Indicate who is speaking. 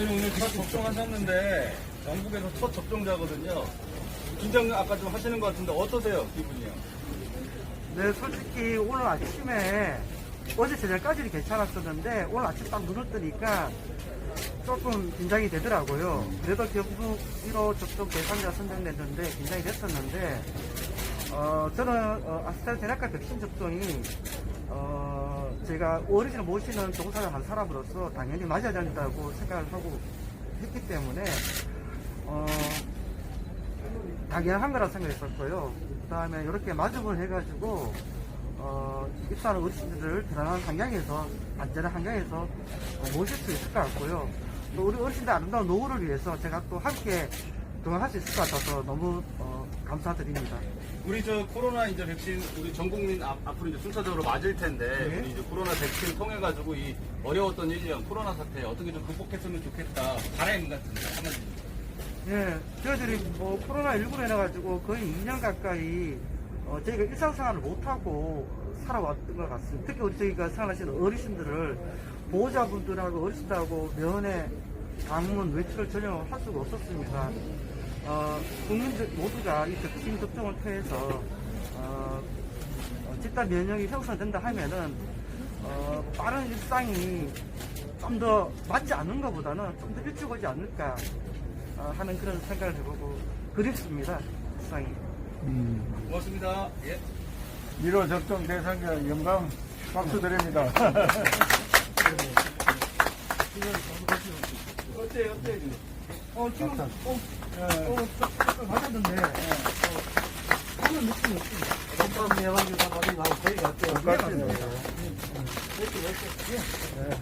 Speaker 1: 대통령 오늘 첫 접종하셨는데 전국에서 첫 접종자거든요. 긴장 아까 좀 하시는 것 같은데 어떠세요 기분이요?
Speaker 2: 네, 솔직히 오늘 아침에 어제 저녁까지는 괜찮았었는데 오늘 아침 딱 눈을 뜨니까 조금 긴장이 되더라고요. 그래도 결국 1호 접종 대상자 선정됐는데 긴장이 됐었는데 어, 저는 어, 아스트라제네카 백신 접종이 어, 제가 어르신을 모시는 종사를 한 사람으로서 당연히 맞아야 된다고 생각을 하고 했기 때문에 어, 당연한 거라 생각했었고요. 그 다음에 이렇게 마중을 해가지고, 어, 입사하는 어르신들을 편안한 환경에서, 안전한 환경에서 어, 모실 수 있을 것 같고요. 또 우리 어르신들 아름다운 노후를 위해서 제가 또 함께 동행할 수 있을 것 같아서 너무 어, 감사드립니다.
Speaker 1: 우리 저 코로나 이제 백신 우리 전 국민 앞, 앞으로 이제 순차적으로 맞을 텐데
Speaker 2: 네.
Speaker 1: 우리 이제 코로나 백신 통해 가지고 이 어려웠던 1년 코로나 사태 어떻게 좀 극복했으면 좋겠다 바람 같은데 한마디.
Speaker 2: 예, 저희들이 뭐 코로나 19로 인해가지고 거의 2년 가까이 어, 저희가 일상생활을 못하고 살아왔던 것 같습니다. 특히 우리 저희가 생활하시는 어르신들을 보호자분들하고 어르신들하고 면회, 방문, 외출을 전혀 할 수가 없었습니다. 어, 국민들 모두가 이 백신 접종을 통해서 어, 어, 집단 면역이 형성된다 하면은 어, 빠른 일상이 좀 더 맞지 않는 것보다는 좀 더 일찍 오지 않을까 어, 하는 그런 생각을 해보고 그립습니다. 일상이.
Speaker 1: 고맙습니다. 예.
Speaker 3: 1호 접종 대상자 영광 박수 드립니다.
Speaker 1: 어때 어때 지금?
Speaker 2: 어, 지금. 어,
Speaker 3: 예.
Speaker 2: 어, 저- 맞았는데, 어, 하는 느낌이 없습니다.
Speaker 3: 똑같이.